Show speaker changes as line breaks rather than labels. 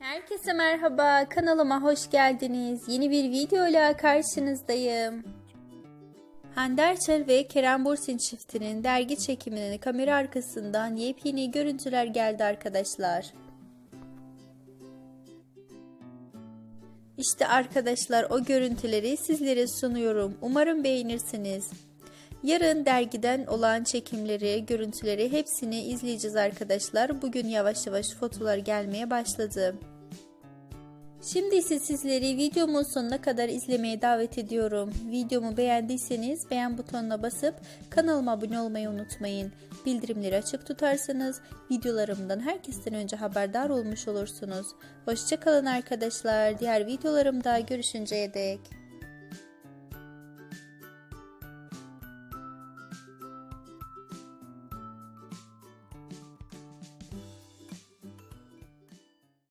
Herkese merhaba, kanalıma hoş geldiniz. Yeni bir video ile karşınızdayım. Hande Erçel ve Kerem Bursin çiftinin dergi çekiminin kamera arkasından yepyeni görüntüler geldi arkadaşlar. İşte arkadaşlar o görüntüleri sizlere sunuyorum. Umarım beğenirsiniz. Yarın dergiden olan çekimleri, görüntüleri hepsini izleyeceğiz arkadaşlar. Bugün yavaş yavaş fotolar gelmeye başladı. Şimdi ise sizleri videomun sonuna kadar izlemeye davet ediyorum. Videomu beğendiyseniz beğen butonuna basıp kanalıma abone olmayı unutmayın. Bildirimleri açık tutarsanız videolarımdan herkesten önce haberdar olmuş olursunuz. Hoşçakalın arkadaşlar. Diğer videolarımda görüşünceye dek.